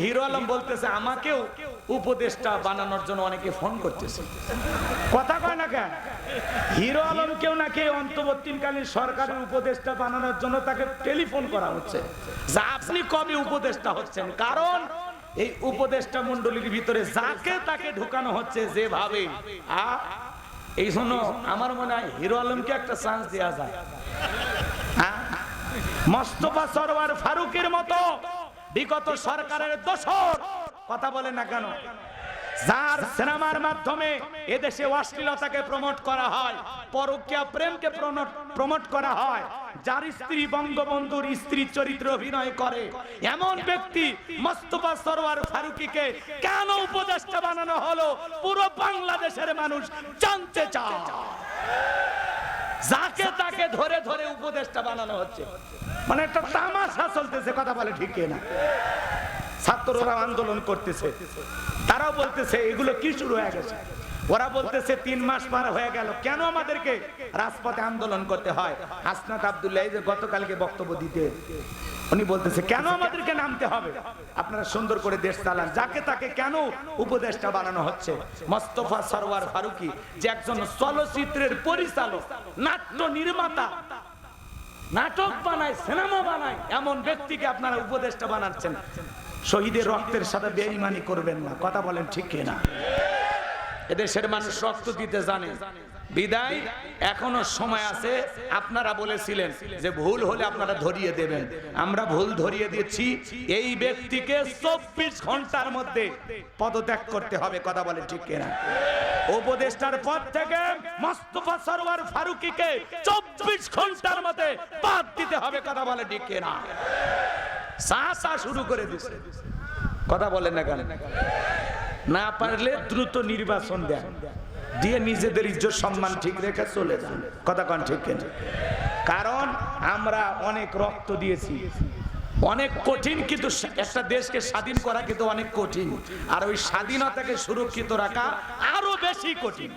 Hero Alam বলতেছে, আমাকেও উপদেষ্টা বানানোর জন্য অনেকে ফোন করতেছে। কথা কয় না কেন? হিরো আলমকেও নাকি অন্তর্বর্তীকালীন সরকারের উপদেষ্টা বানানোর জন্য তাকে টেলিফোন করা হচ্ছে। যে আপনি কবে উপদেষ্টা হচ্ছেন? কারণ এই উপদেষ্টা মন্ডলীর ভিতরে যাকে তাকে ঢুকানো হচ্ছে যেভাবে। এই জন্য আমার মনে হয় হিরো আলমকে একটা চান্স দেওয়া যায়? মোস্তফা সরওয়ার ফারুকের মতো বিগত সরকারের দোষর। কথা বলে না কেন? যার সিনেমার মাধ্যমে এদেশে অশ্লীলতাকে প্রমোট করা হয়, পরকীয়া প্রেমকে প্রমোট করা হয়, যার স্ত্রী বঙ্গবন্ধুর স্ত্রী চরিত্র অভিনয় করে, এমন ব্যক্তি মোস্তফা সরওয়ার ফারুকিকে কেন উপদেষ্টা বানানো হলো? পুরো বাংলাদেশের মানুষ জানতে চায়। যাকে তাকে ধরে ধরে উপদেষ্টা বানানো হচ্ছে। মানে একটা তামাশা চলতেছে, কথা বলে ঠিক না ছাত্ররা আন্দোলন করতেছে। তারাও বলতেছে, এগুলো কি শুরু হয়ে গেছে? ওরা বলতেছে, তিন মাস পার হয়ে গেল। কেন আমাদেরকে রাজপথে আন্দোলন করতে হয়? হাসনাত আব্দুল্লাহ যে গতকালকে বক্তব্য দিতে, উনি বলতেছে, কেন আমাদেরকে নামতে হবে? আপনারা সুন্দর করে দেশ চালান। যাকে তাকে কেন উপদেষ্টা বানানো হচ্ছে? মোস্তফা সরওয়ার ফারুকি, যে একজন চলচ্চিত্রের পরিচালক, নাট্য নির্মাতা নাটক বানায়, সিনেমা বানায়, এমন ব্যক্তিকে আপনারা উপদেষ্টা বানাচ্ছেন। শহীদের রক্তের সাথে বেঈমানি করবেন না, কথা বলেন ঠিক কিনা? এদেশের মানুষ রক্ত দিতে জানে। বিদায়, এখনও সময় আছে, আপনারা বলেছিলেন যে ভুল হলে আপনারা ধরিয়ে দেবেন। আমরা ভুল ধরিয়ে দিচ্ছি এই ব্যক্তিকে চব্বিশ ঘণ্টার মধ্যে পদত্যাগ করতে হবে, কথা বলে ঠিক কিনা? উপদেষ্টার পদ থেকে মোস্তফা সরওয়ার ফারুকিকে চব্বিশ ঘণ্টার মধ্যে বাদ দিতে হবে, কথা বলে ঠিক কিনা? সাহসা শুরু করে দিছে। কথা বলেন না কেন? না পারলে দ্রুত নির্বাচন দেন। দিয়ে নিজেদের ইজ্জত, সম্মান ঠিক রেখে চলে যান। কথা কন ঠিক কেন? কারণ আমরা অনেক রক্ত দিয়েছি। অনেক কঠিন কিন্তু একটা দেশকে স্বাধীন করা কিন্তু অনেক কঠিন। আর ওই স্বাধীনতাকে সুরক্ষিত রাখা আরও বেশি কঠিন।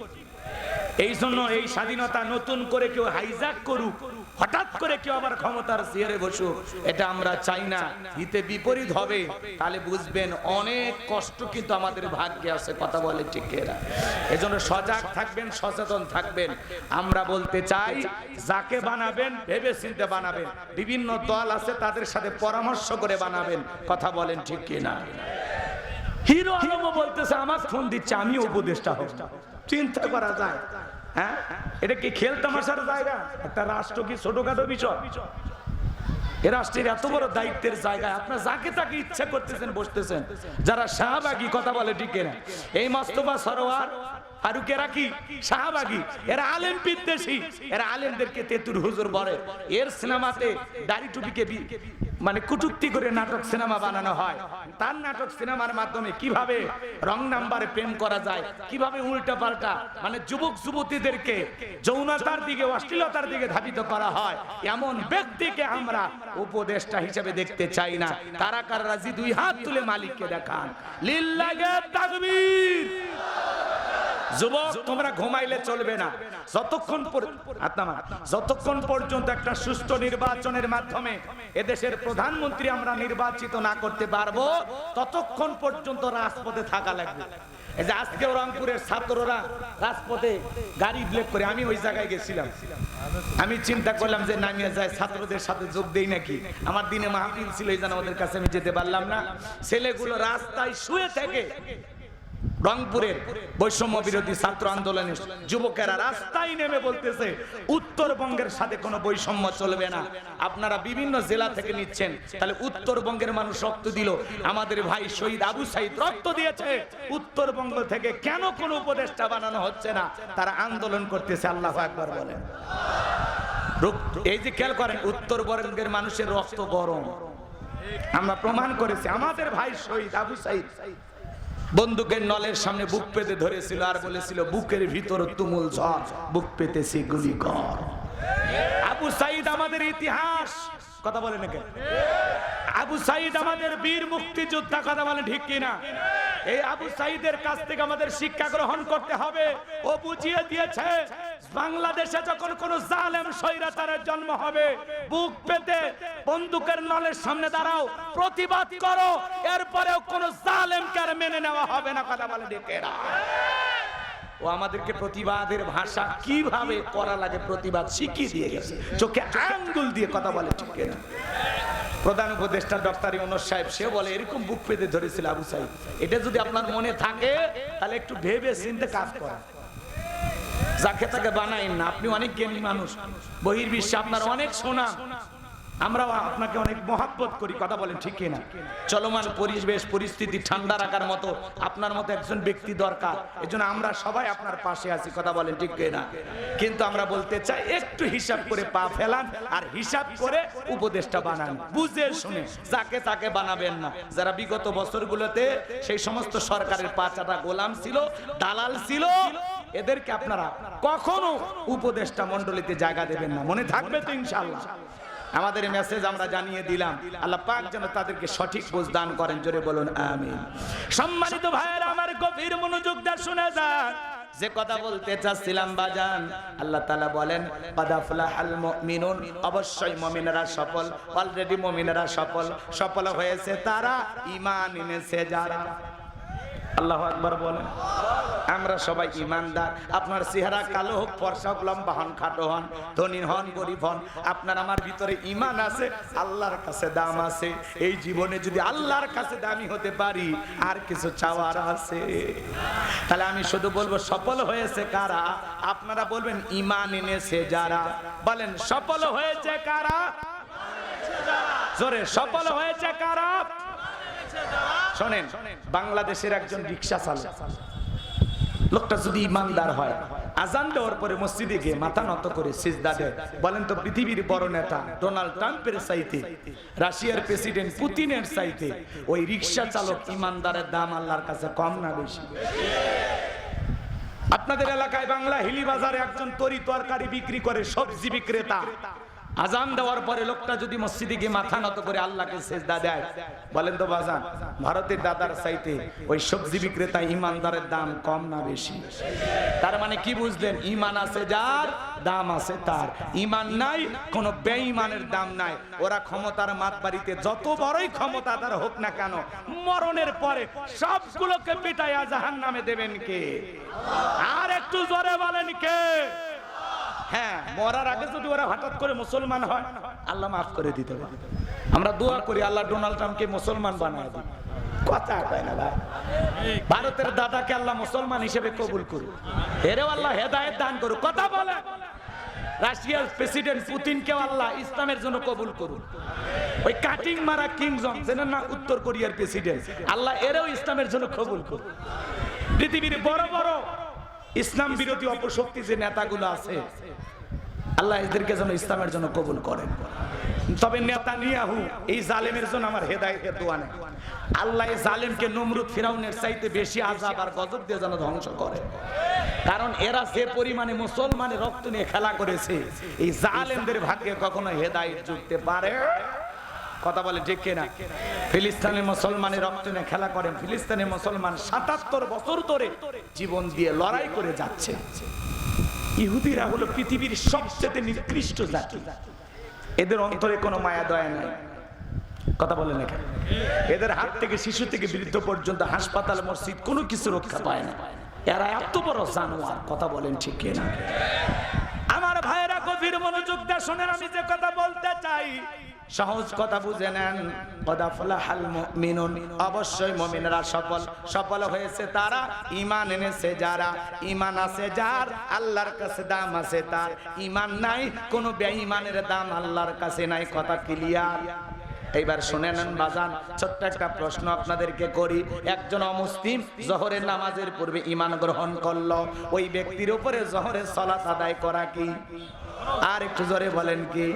এই জন্য এই স্বাধীনতা নতুন করে কেউ হাইজাক করুক, হঠাৎ করে কেউ আবার ক্ষমতার চেয়ারে বসুক, এটা আমরা চাই না। হিতে বিপরীত হবে। তাহলে বুঝবেন অনেক কষ্ট কিন্তু আমাদের ভাগ্যে আছে, কথা বলে ঠিক এরা। এজন্য সজাগ থাকবেন, সচেতন থাকবেন। আমরা বলতে চাই, যাকে বানাবেন ভেবে চিনতে বানাবেন। বিভিন্ন দল আছে, তাদের সাথে পরামর্শ করে বানাবেন, কথা বলেন ঠিক কিনা। হিরো আলমও বলতেছে আমার ফোন দিচ্ছে আমি উপদেষ্টা হব। চিন্তা করা যায়। হ্যাঁ? এটা কি খেল তামাশার জায়গা? একটা রাষ্ট্র কি ছোটখাটো বিষয়? এ রাষ্ট্রের এত বড় দায়িত্বের জায়গায় আপনার যাকে তাকে ইচ্ছা করতেছেন, বসতেছেন। যারা শাহবাগী কথা বলে, ঠিক না এই মস্তফা সরোয়ার ফারুকেরা কি শাহবাগী। এরা আলেম বিদ্বেষী। এরা আলেমদেরকে তেতুর হুজুর বলে। এর সিনেমাতে দাড়ি টুপিকে মানে কুটুক্তি করে নাটক সিনেমা বানানো হয়। তার নাটক সিনেমার মাধ্যমে কীভাবে রং নাম্বারে প্রেম করা যায়, কীভাবে উল্টা পাল্টা মানে যুবক যুবতীদেরকে যৌনতার দিকে, অশ্লীলতার দিকে ধাবিত করা হয়, এমন ব্যক্তিকে আমরা উপদেষ্টা হিসেবে দেখতে চাই না। কারা কারা রাজি? দুই হাত তুলে মালিককে দেখান। লিল্লাগে তাকবীর। যুবক, তোমরা ঘুমাইলে চলবে না। যতক্ষণ যতক্ষণ পর্যন্ত একটা সুষ্ঠু নির্বাচনের মাধ্যমে এদেশের প্রধানমন্ত্রী আমরা নির্বাচিত না করতে পারব, ততক্ষণ পর্যন্ত রাজপথে থাকা লাগবে। এই যে আজকে রংপুরের ছাত্ররা রাজপথে গাড়ি ব্লেক করে, আমি ওই জায়গায় গেছিলাম। আমি চিন্তা করলাম যে নামিয়ে যায়, ছাত্রদের সাথে যোগ দেই নাকি? আমার দিনে মাহফিল ছিল, এই জন্য আমাদের কাছে আমি যেতে পারলাম না। ছেলেগুলো রাস্তায় শুয়ে থেকে। রংপুরের বৈষম্য বিরোধী ছাত্র আন্দোলনের যুবকেরা রাস্তায় নেমে বলতেছে, উত্তরবঙ্গের সাথে কোনো বৈষম্য চলবে না। আপনারা বিভিন্ন জেলা থেকে নিচ্ছেন। তাহলে উত্তরবঙ্গের মানুষ রক্ত দিল। আমাদের ভাই শহীদ আবু সাইদ রক্ত দিয়েছে। উত্তরবঙ্গ থেকে কেন কোনো উপদেষ্টা বানানো হচ্ছে না? তারা আন্দোলন করতেছে, আল্লাহ একবার বলেন। এই যে খেয়াল করেন, উত্তরবঙ্গের মানুষের রক্ত গরম। আমরা প্রমাণ করেছি, আমাদের ভাই শহীদ আবু সাইদ বন্দুকের নলের সামনে বুক পেতে ধরেছিল আর বলেছিল, বুকের ভিতর তুমুল ঝড়, বুক পেতেছি গুলি কর আবু সাইদ আমাদের ইতিহাস। কথা বলে নাকি আবু সাইদ আমাদের বীর মুক্তিযোদ্ধা, কথা বলে ঠিক কিনা? এই আবু সাইদের কাছ থেকে আমাদের শিক্ষা গ্রহণ করতে হবে। ও বুঝিয়ে দিয়েছে, বাংলাদেশে যখন কোন জালেম স্বৈরাচারের জন্ম হবে, বুক পেতে বন্দুকের নলের সামনে দাঁড়াও, প্রতিবাদ করো, এরপরেও কোন মেনে নেওয়া হবে না, কথা বলে ডেকেরা ও আমাদেরকে প্রতিবাদের ভাষা কীভাবে করা লাগে প্রতিবাদ শিখিয়ে দিয়ে গেছে। চোখে আঙ্গুল দিয়ে কথা বলে ঠিক না প্রধান উপদেষ্টা ডক্টর ইউনুস সাহেব সে বলে, এরকম বুক পেতে ধরেছিল আবু সাহেব এটা যদি আপনার মনে থাকে, তাহলে একটু ভেবে চিন্তে কাজ করা যাকে তাকে বানাইন না, আপনি অনেক জ্ঞানী মানুষ। বহির্বিশ্বে আপনার অনেক শোনা আমরাও আপনাকে অনেক মহাব্বত করি, কথা বলেন ঠিক না চলমান পরিবেশ, পরিস্থিতি ঠান্ডা রাখার মতো আপনার মতো একজন ব্যক্তি দরকার। এজন্য আমরা সবাই আপনার পাশে আছি, কথা বলেন ঠিক না কিন্তু আমরা বলতে চাই, একটু হিসাব করে পা ফেলান আর হিসাব করে উপদেশটা বানান। বুঝে শুনে, যাকে তাকে বানাবেন না। যারা বিগত বছরগুলোতে সেই সমস্ত সরকারের পাঁচাটা গোলাম ছিল, দালাল ছিল, এদেরকে আপনারা কখনো উপদেষ্টা মন্ডলীতে জায়গা দেবেন না। মনে থাকবে তো ইনশাআল্লাহ। আমাদের মেসেজ আমরা জানিয়ে দিলাম। আল্লাহ পাক যেন তাদেরকে সঠিক বুঝ দান করেন। জোরে বলুন, আমিন। সম্মানিত ভাইয়েরা, আমার গভীর মনোযোগ দিয়ে শুনে যান। যে কথা বলতে চাচ্ছিলাম, বাজান, আল্লাহ তাআলা বলেন মুমিনুন অবশ্যই মুমিনেরা সফল। অলরেডি মুমিনেরা সফল। সফল হয়েছে তারা, ঈমান এনেছে যারা। আল্লাহ আকবার বলেন আমরা সবাই ইমানদার। আপনার চেহারা কালো হোক, ফর্সা হোক, লম্বা হন, খাটো হন, ধনী হন, গরিব হন, আপনার আমার ভিতরে ইমান আছে, আল্লাহর কাছে দাম আছে। এই জীবনে যদি আল্লাহর কাছে দামি হতে পারি, আর কিছু চাওয়ার আছে। তাহলে আমি শুধু বলব, সফল হয়েছে কারা? আপনারা বলবেন ইমান এনেছে যারা। বলেন, সফল হয়েছে কারা? জোরে, সফল হয়েছে কারা? শোনেন, বাংলাদেশের একজন রিক্সা চালক। লোকটা যদি ইমানদার হয়, আজান দেওয়ার পরে মসজিদে গিয়ে মাথা নত করে সিজদা দেয়। বলেন তো পৃথিবীর বড় নেতা ডোনাল্ড ট্রাম্পের চাইতে, রাশিয়ার প্রেসিডেন্ট পুতিনের চাইতে, ওই রিক্সা চালক ইমানদারের দাম আল্লাহর কাছে কম না বেশি? আপনাদের এলাকায় বাংলা হিলি বাজারে একজন তরি তরকারি বিক্রি করে সবজি বিক্রেতা। আজান দেওয়ার পরে লোকটা যদি মসজিদে গিয়ে মাথা নত করে আল্লাহকে সেজদা দেয়, বলেন তো বাজান, ভারতের দাদার চাইতে ওই সবজি বিক্রেতা ইমানদারের দাম কম না বেশি? তার মানে কি বুঝলেন? ইমান আছে যার, দাম আছে তার। ইমান নাই, কোনো বেঈমানের দাম নাই। ওরা ক্ষমতার মাত বাড়িতে যত বড়ই ক্ষমতা তার হোক না কেন, মরণের পরে সবগুলোকে পিটাইয়া জাহান নামে দেবেন কে? আর একটু জোরে বলেন কে? হ্যাঁ মরার আগে যদি ওরা হঠাৎ করে মুসলমান হয়, আল্লাহ মাফ করে দিতে পারে। আমরা দোয়া করি, আল্লাহ ডোনাল্ড ট্রাম্পকে মুসলমান বানায় দিই কথা ভারতের দাদাকে আল্লাহ মুসলমান হিসেবে কবুল করুক। এরেও আল্লাহ হেদায়েত দান করুক। কথা বলে। রাশিয়ার প্রেসিডেন্ট পুতিনকে আল্লাহ ইসলামের জন্য কবুল করুন ওই কাটিং মারা কিং জন না উত্তর কোরিয়ার প্রেসিডেন্ট। আল্লাহ এরেও ইসলামের জন্য কবুল করুন পৃথিবীর বড় বড় ইসলাম বিরোধী অপশক্তি যে নেতাগুলো আছে, আল্লাহ এদেরকে যেন ইসলামের জন্য কবুল করেন। তবে নেতা নিয়াহু এই জালেমের জন্য আমার হেদায়েতের দোয়া নেই। আল্লাহ এই জালেমকে নমরুদ ফিরাউনের চাইতে বেশি আজাব আর গজব দিয়ে যেন ধ্বংস করে। কারণ এরা যে পরিমাণে মুসলমানের রক্ত নিয়ে খেলা করেছে, এই জালেমদের ভাগ্যে কখনো হেদায়েত জুটতে পারে। কথা বলে, ঠিক কিনা? ফিলিস্তিনের মুসলমানের রক্ত নিয়ে খেলা করেন। ফিলিস্তিনের মুসলমান সাতাত্তর বছর ধরে জীবন দিয়ে লড়াই করে যাচ্ছে। ইহুদিরা হলো পৃথিবীর সবচেয়ে নিকৃষ্ট জাতি। এদের অন্তরে কোনো মায়া, দয়া নাই। কথা বলেন এখানে এদের হাত থেকে, শিশু থেকে বৃদ্ধ পর্যন্ত হাসপাতাল, মসজিদ কোনো কিছু রক্ষা পায় না। এরা এত বড় জানোয়ার, কথা বলেন ঠিক না আমার ভাইয়েরা, গভীর মনোযোগ দিয়ে শোনেন, আমি যে কথা বলতে চাই সহজ কথা বুঝে নেন। কদাফলাহাল মুমিনুন। অবশ্যই মুমিনরা সফল। সফল হয়েছে তারা, ঈমান এনেছে যারা। ঈমান আছে যার, আল্লাহর কাছে দাম আছে তার। ঈমান নাই, কোনো বেঈমানের দাম আল্লাহর কাছে নাই। কথা ক্লিয়ার? এইবার শুনে নেন বাজান, ছোট্ট একটা প্রশ্ন আপনাদেরকে করি। একজন অমুসলিম জহরের নামাজের পূর্বে ইমান গ্রহণ করল। ওই ব্যক্তির উপরে জহরের সলাত আদায় করা কি? আর একটু জোরে বলেন কি?